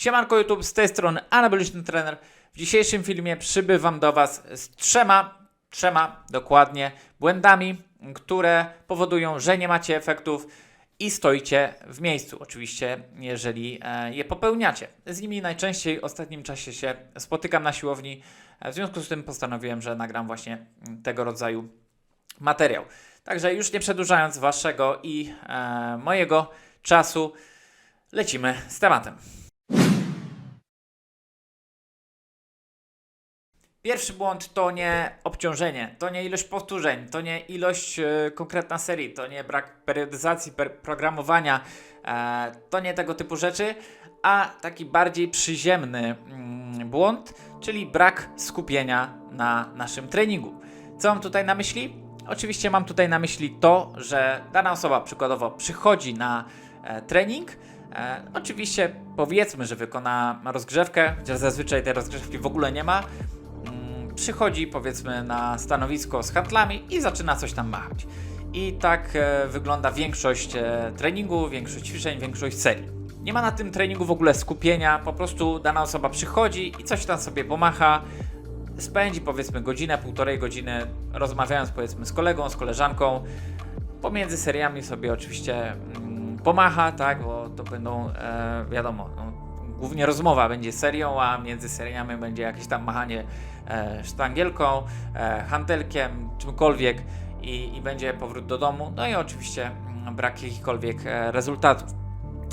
Siemanko YouTube, z tej strony Anaboliczny Trener. W dzisiejszym filmie przybywam do Was z trzema, trzema dokładnie, błędami, które powodują, że nie macie efektów i stoicie w miejscu. Oczywiście, jeżeli e, je popełniacie. Z nimi najczęściej w ostatnim czasie się spotykam na siłowni. W związku z tym postanowiłem, że nagram właśnie tego rodzaju materiał. Także już nie przedłużając Waszego i e, mojego czasu, lecimy z tematem. Pierwszy błąd to nie obciążenie, to nie ilość powtórzeń, to nie ilość e, konkretna serii, to nie brak periodyzacji, per programowania, e, to nie tego typu rzeczy, a taki bardziej przyziemny mm, błąd, czyli brak skupienia na naszym treningu. Co mam tutaj na myśli? Oczywiście mam tutaj na myśli to, że dana osoba przykładowo przychodzi na e, trening, e, oczywiście powiedzmy, że wykona rozgrzewkę, chociaż zazwyczaj tej rozgrzewki w ogóle nie ma, przychodzi powiedzmy na stanowisko z handlami i zaczyna coś tam machać. I tak e, wygląda większość e, treningu, większość ćwiczeń, większość serii. Nie ma na tym treningu w ogóle skupienia, po prostu dana osoba przychodzi i coś tam sobie pomacha, spędzi powiedzmy godzinę, półtorej godziny rozmawiając powiedzmy z kolegą, z koleżanką. Pomiędzy seriami sobie oczywiście mm, pomacha, tak, bo to będą, e, wiadomo, no, głównie rozmowa będzie serią, a między seriami będzie jakieś tam machanie e, sztangielką, e, czymkolwiek i, i będzie powrót do domu. No i oczywiście mm, brak jakichkolwiek e, rezultatów.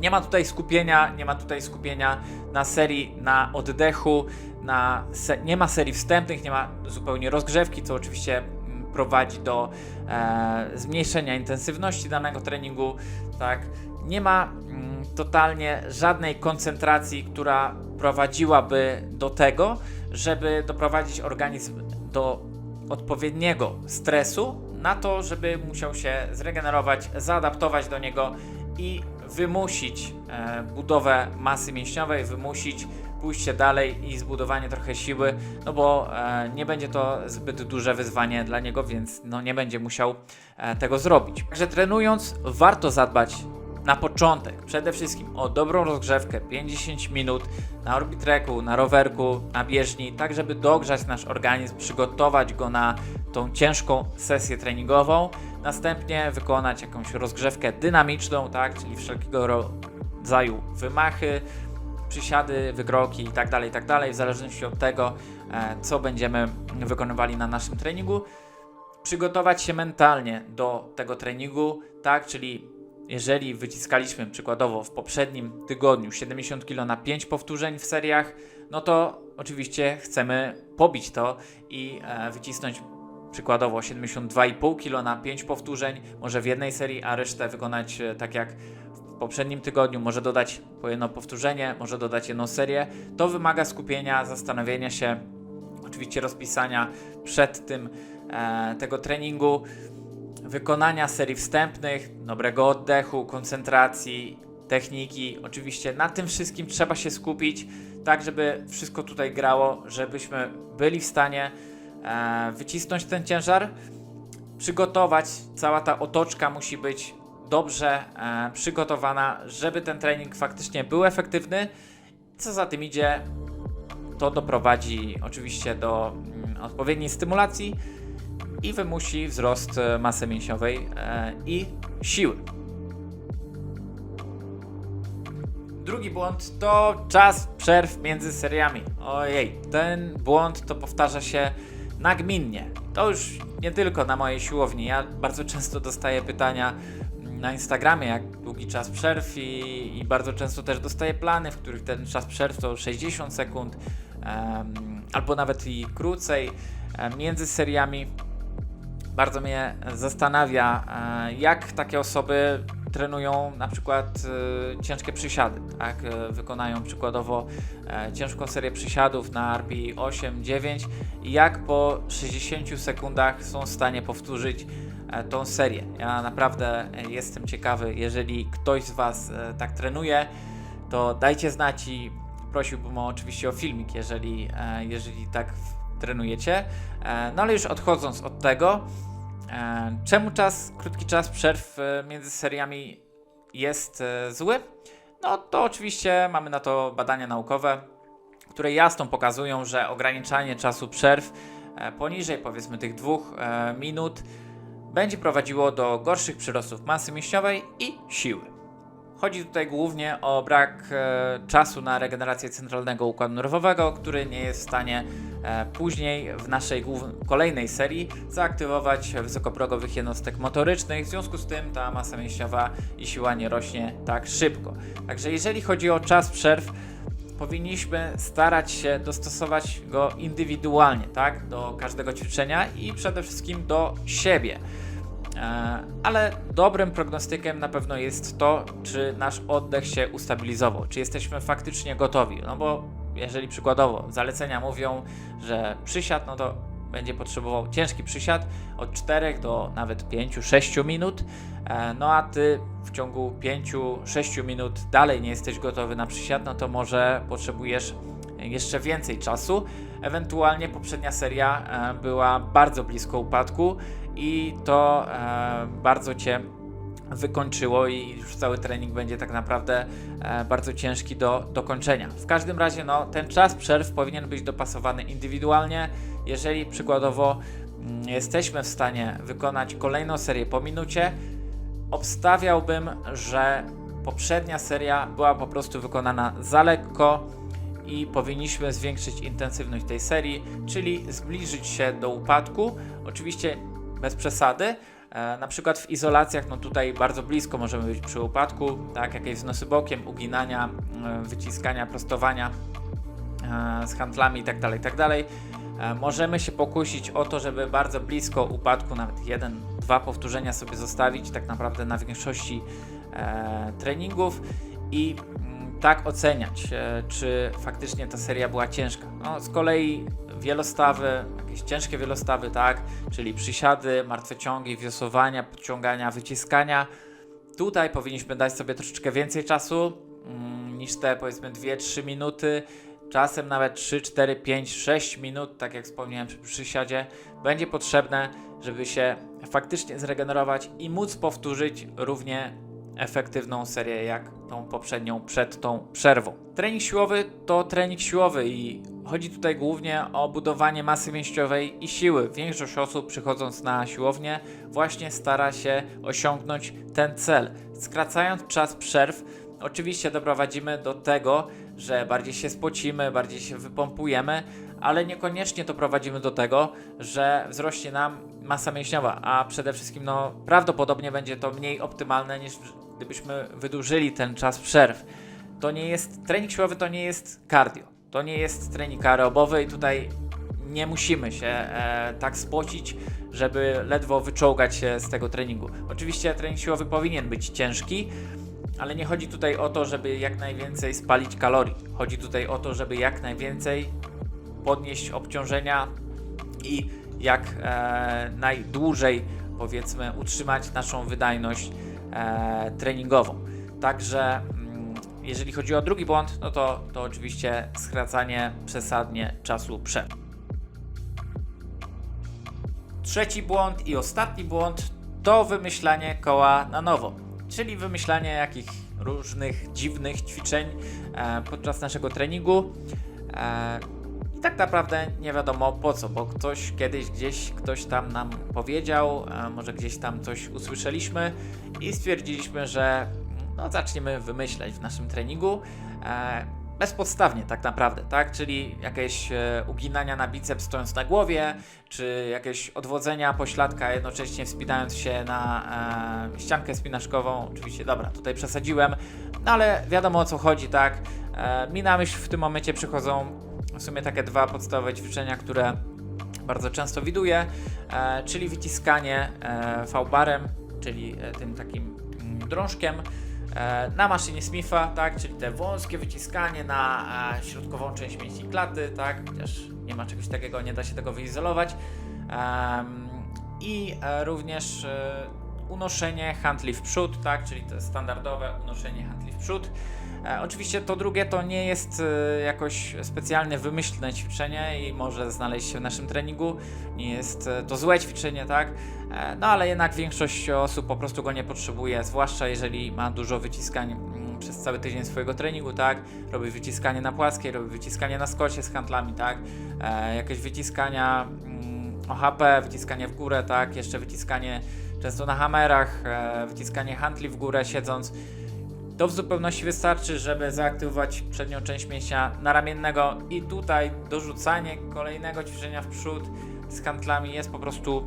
Nie ma tutaj skupienia, nie ma tutaj skupienia na serii, na oddechu, na se- nie ma serii wstępnych, nie ma zupełnie rozgrzewki, co oczywiście mm, prowadzi do e, zmniejszenia intensywności danego treningu, tak. Nie ma mm, totalnie żadnej koncentracji, która prowadziłaby do tego, żeby doprowadzić organizm do odpowiedniego stresu na to, żeby musiał się zregenerować, zaadaptować do niego i wymusić e, budowę masy mięśniowej, wymusić pójście dalej i zbudowanie trochę siły, no bo e, nie będzie to zbyt duże wyzwanie dla niego, więc no nie będzie musiał e, tego zrobić. Także trenując warto zadbać na początek przede wszystkim o dobrą rozgrzewkę 50 minut na orbitreku, na rowerku, na bieżni, tak żeby dogrzać nasz organizm, przygotować go na tą ciężką sesję treningową, następnie wykonać jakąś rozgrzewkę dynamiczną, tak, czyli wszelkiego rodzaju wymachy, przysiady, wykroki itd., itd., w zależności od tego, e, co będziemy wykonywali na naszym treningu. Przygotować się mentalnie do tego treningu, tak, czyli jeżeli wyciskaliśmy przykładowo w poprzednim tygodniu 70 kg na 5 powtórzeń w seriach, no to oczywiście chcemy pobić to i e, wycisnąć przykładowo 72,5 kg na 5 powtórzeń, może w jednej serii, a resztę wykonać e, tak jak w poprzednim tygodniu, może dodać po jedno powtórzenie, może dodać jedną serię. To wymaga skupienia, zastanowienia się, oczywiście rozpisania przed tym e, tego treningu, wykonania serii wstępnych, dobrego oddechu, koncentracji, techniki. Oczywiście na tym wszystkim trzeba się skupić, tak żeby wszystko tutaj grało, żebyśmy byli w stanie e, wycisnąć ten ciężar, przygotować. Cała ta otoczka musi być dobrze e, przygotowana, żeby ten trening faktycznie był efektywny. Co za tym idzie, to doprowadzi oczywiście do mm, odpowiedniej stymulacji i wymusi wzrost e, masy mięśniowej e, i siły. Drugi błąd to czas przerw między seriami. Ojej, ten błąd to powtarza się nagminnie. To już nie tylko na mojej siłowni. Ja bardzo często dostaję pytania na Instagramie, jak długi czas przerw i, i bardzo często też dostaję plany, w których ten czas przerw to 60 sekund em, albo nawet i krócej między seriami. Bardzo mnie zastanawia, e, jak takie osoby trenują na przykład e, ciężkie przysiady, tak? E, Wykonają przykładowo ciężką serię przysiadów na RPI 8-9 i jak po 60 sekundach są w stanie powtórzyć tą serię. Ja naprawdę jestem ciekawy, jeżeli ktoś z Was tak trenuje, to dajcie znać i prosiłbym oczywiście o filmik, jeżeli, jeżeli tak trenujecie. No ale już odchodząc od tego, czemu czas, krótki czas przerw e, między seriami jest e, zły? no to oczywiście mamy na to badania naukowe, które jasno pokazują, że ograniczanie czasu przerw e, poniżej powiedzmy tych dwóch e, minut będzie prowadziło do gorszych przyrostów masy mięśniowej i siły. Chodzi tutaj głównie o brak e, czasu na regenerację centralnego układu nerwowego, który nie jest w stanie e, później w naszej kolejnej serii zaaktywować wysokoprogowych jednostek motorycznych. W związku z tym ta masa mięśniowa i siła nie rośnie tak szybko. Także jeżeli chodzi o czas przerw, powinniśmy starać się dostosować go indywidualnie, tak, do każdego ćwiczenia i przede wszystkim do siebie. E, Ale dobrym prognostykiem na pewno jest to, czy nasz oddech się ustabilizował, czy jesteśmy faktycznie gotowi. No bo jeżeli przykładowo zalecenia mówią, że przysiad, no to będzie potrzebował ciężki przysiad od 4 do nawet 5-6 minut. E, No a ty w ciągu 5-6 minut dalej nie jesteś gotowy na przysiad, no to może potrzebujesz jeszcze więcej czasu. Ewentualnie poprzednia seria e, była bardzo blisko upadku i to e, bardzo cię wykończyło i już cały trening będzie tak naprawdę e, bardzo ciężki do dokończenia. W każdym razie no, ten czas przerw powinien być dopasowany indywidualnie. Jeżeli przykładowo mm, jesteśmy w stanie wykonać kolejną serię po minucie, obstawiałbym, że poprzednia seria była po prostu wykonana za lekko i powinniśmy zwiększyć intensywność tej serii, czyli zbliżyć się do upadku. Oczywiście bez przesady. E, na przykład w izolacjach, no tutaj bardzo blisko możemy być przy upadku, tak, jakieś wznosy bokiem, uginania, e, wyciskania, prostowania e, z handlami itd., tak itd. E, Możemy się pokusić o to, żeby bardzo blisko upadku, nawet jeden, dwa powtórzenia sobie zostawić, tak naprawdę na większości treningów i mm, tak oceniać, czy faktycznie ta seria była ciężka. No, z kolei wielostawy, jakieś ciężkie wielostawy, tak, czyli przysiady, martwe ciągi, wiosowania, podciągania, wyciskania. Tutaj powinniśmy dać sobie troszeczkę więcej czasu mm, niż te powiedzmy 2-3 minuty. Czasem nawet 3, 4, 5, 6 minut, tak jak wspomniałem przy przysiadzie, będzie potrzebne, żeby się faktycznie zregenerować i móc powtórzyć równie efektywną serię jak tą poprzednią przed tą przerwą. Trening siłowy to trening siłowy i chodzi tutaj głównie o budowanie masy mięśniowej i siły. Większość osób przychodząc na siłownię właśnie stara się osiągnąć ten cel. Skracając czas przerw, oczywiście doprowadzimy do tego, że bardziej się spocimy, bardziej się wypompujemy, ale niekoniecznie to prowadzimy do tego, że wzrośnie nam masa mięśniowa, a przede wszystkim no, prawdopodobnie będzie to mniej optymalne niż gdybyśmy wydłużyli ten czas przerw. To nie jest, trening siłowy to nie jest cardio, to nie jest trening aerobowy i tutaj nie musimy się e, tak spocić, żeby ledwo wyczołgać się z tego treningu. Oczywiście trening siłowy powinien być ciężki, ale nie chodzi tutaj o to, żeby jak najwięcej spalić kalorii. Chodzi tutaj o to, żeby jak najwięcej podnieść obciążenia i jak e, najdłużej powiedzmy utrzymać naszą wydajność e, treningową. Także mm, jeżeli chodzi o drugi błąd, no to, to oczywiście skracanie przesadnie czasu przerw. Trzeci błąd i ostatni błąd to wymyślanie koła na nowo, czyli wymyślanie jakichś różnych dziwnych ćwiczeń e, podczas naszego treningu. I tak naprawdę nie wiadomo po co, bo ktoś kiedyś gdzieś ktoś tam nam powiedział, może gdzieś tam coś usłyszeliśmy i stwierdziliśmy, że no, zaczniemy wymyślać w naszym treningu. E, bezpodstawnie tak naprawdę, tak? Czyli jakieś e, uginania na biceps stojąc na głowie, czy jakieś odwodzenia pośladka jednocześnie wspinając się na e, ściankę spinaczkową. Oczywiście, dobra, tutaj przesadziłem, no ale wiadomo o co chodzi, tak? E, mi na myśl w tym momencie przychodzą w sumie takie dwa podstawowe ćwiczenia, które bardzo często widuję, e, czyli wyciskanie e, V-barem, czyli e, tym takim mm, drążkiem e, na maszynie Smitha, tak, czyli te wąskie wyciskanie na e, środkową część mięśni klaty, tak, chociaż nie ma czegoś takiego, nie da się tego wyizolować. I e, również e, unoszenie handli w przód, tak, czyli to standardowe unoszenie handli w przód. E, oczywiście to drugie to nie jest e, jakoś specjalnie wymyślne ćwiczenie i może znaleźć się w naszym treningu. Nie jest e, to złe ćwiczenie, tak? No ale jednak większość osób po prostu go nie potrzebuje, zwłaszcza jeżeli ma dużo wyciskań mm, przez cały tydzień swojego treningu, tak? Robi wyciskanie na płaskiej, robi wyciskanie na skosie z handlami, tak? Jakieś wyciskania mm, OHP, wyciskanie w górę, tak? Jeszcze wyciskanie często na hamerach, wyciskanie handli w górę siedząc. To w zupełności wystarczy, żeby zaaktywować przednią część mięśnia naramiennego i tutaj dorzucanie kolejnego ćwiczenia w przód z handlami jest po prostu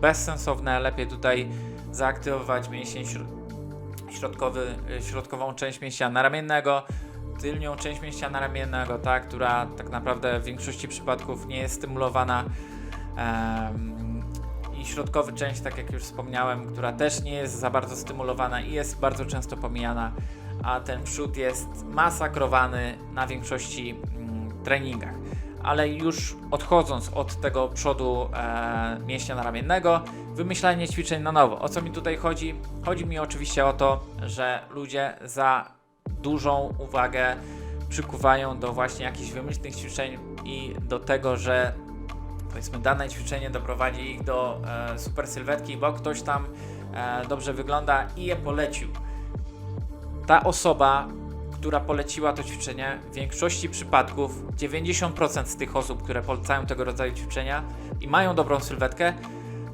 bezsensowne. Lepiej tutaj zaaktywować mięsień środ- środkowy, y, środkową część mięśnia naramiennego, tylnią część mięśnia naramiennego, ta, która tak naprawdę w większości przypadków nie jest stymulowana. I środkowy część, tak jak już wspomniałem, która też nie jest za bardzo stymulowana i jest bardzo często pomijana, a ten przód jest masakrowany na większości mm, treningach. Ale już odchodząc od tego przodu e, mięśnia naramiennego, wymyślanie ćwiczeń na nowo. O co mi tutaj chodzi? Chodzi mi oczywiście o to, że ludzie za dużą uwagę przykuwają do właśnie jakichś wymyślnych ćwiczeń i do tego, że powiedzmy dane ćwiczenie doprowadzi ich do e, super sylwetki, bo ktoś tam e, dobrze wygląda i je polecił. Ta osoba, która poleciła to ćwiczenie, w większości przypadków 90% z tych osób, które polecają tego rodzaju ćwiczenia i mają dobrą sylwetkę,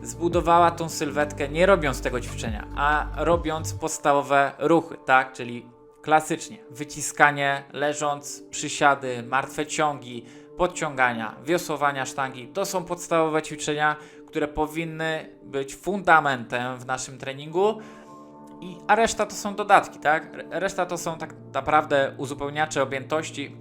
zbudowała tą sylwetkę nie robiąc tego ćwiczenia, a robiąc podstawowe ruchy, tak? Czyli klasycznie wyciskanie leżąc, przysiady, martwe ciągi, podciągania, wiosłowania sztangi. To są podstawowe ćwiczenia, które powinny być fundamentem w naszym treningu. I, a reszta to są dodatki, tak? Re- Reszta to są tak naprawdę uzupełniacze objętości,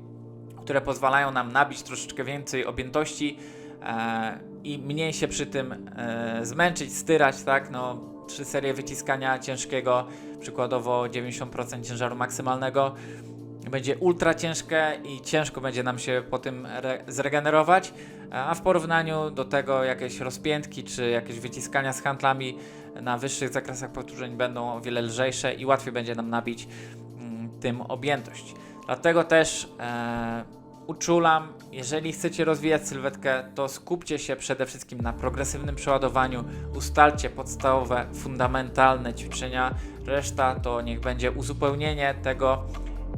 które pozwalają nam nabić troszeczkę więcej objętości e, i mniej się przy tym e, zmęczyć, styrać, tak? No, trzy serie wyciskania ciężkiego, przykładowo 90% ciężaru maksymalnego, będzie ultra ciężkie i ciężko będzie nam się po tym re- zregenerować, a w porównaniu do tego jakieś rozpiętki czy jakieś wyciskania z handlami na wyższych zakresach powtórzeń będą o wiele lżejsze i łatwiej będzie nam nabić mm, tym objętość. Dlatego też e, uczulam, jeżeli chcecie rozwijać sylwetkę, to skupcie się przede wszystkim na progresywnym przeładowaniu, ustalcie podstawowe, fundamentalne ćwiczenia, reszta to niech będzie uzupełnienie tego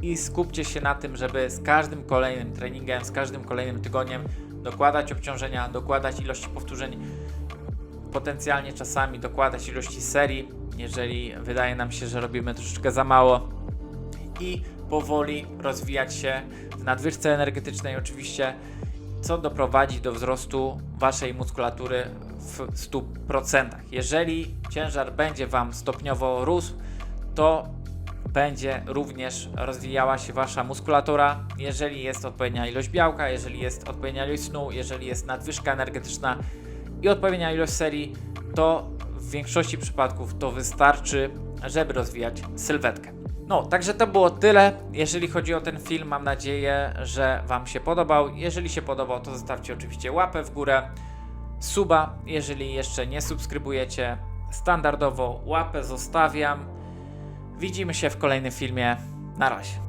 i skupcie się na tym, żeby z każdym kolejnym treningiem, z każdym kolejnym tygodniem dokładać obciążenia, dokładać ilości powtórzeń, potencjalnie czasami dokładać ilości serii, jeżeli wydaje nam się, że robimy troszeczkę za mało i powoli rozwijać się w nadwyżce energetycznej oczywiście, co doprowadzi do wzrostu waszej muskulatury w 100%. Jeżeli ciężar będzie wam stopniowo rósł, to będzie również rozwijała się wasza muskulatura, jeżeli jest odpowiednia ilość białka, jeżeli jest odpowiednia ilość snu, jeżeli jest nadwyżka energetyczna i odpowiednia ilość serii, to w większości przypadków to wystarczy, żeby rozwijać sylwetkę. No, także to było tyle. Jeżeli chodzi o ten film, mam nadzieję, że Wam się podobał. Jeżeli się podobał, to zostawcie oczywiście łapę w górę, suba, jeżeli jeszcze nie subskrybujecie. Standardowo łapę zostawiam. Widzimy się w kolejnym filmie. Na razie.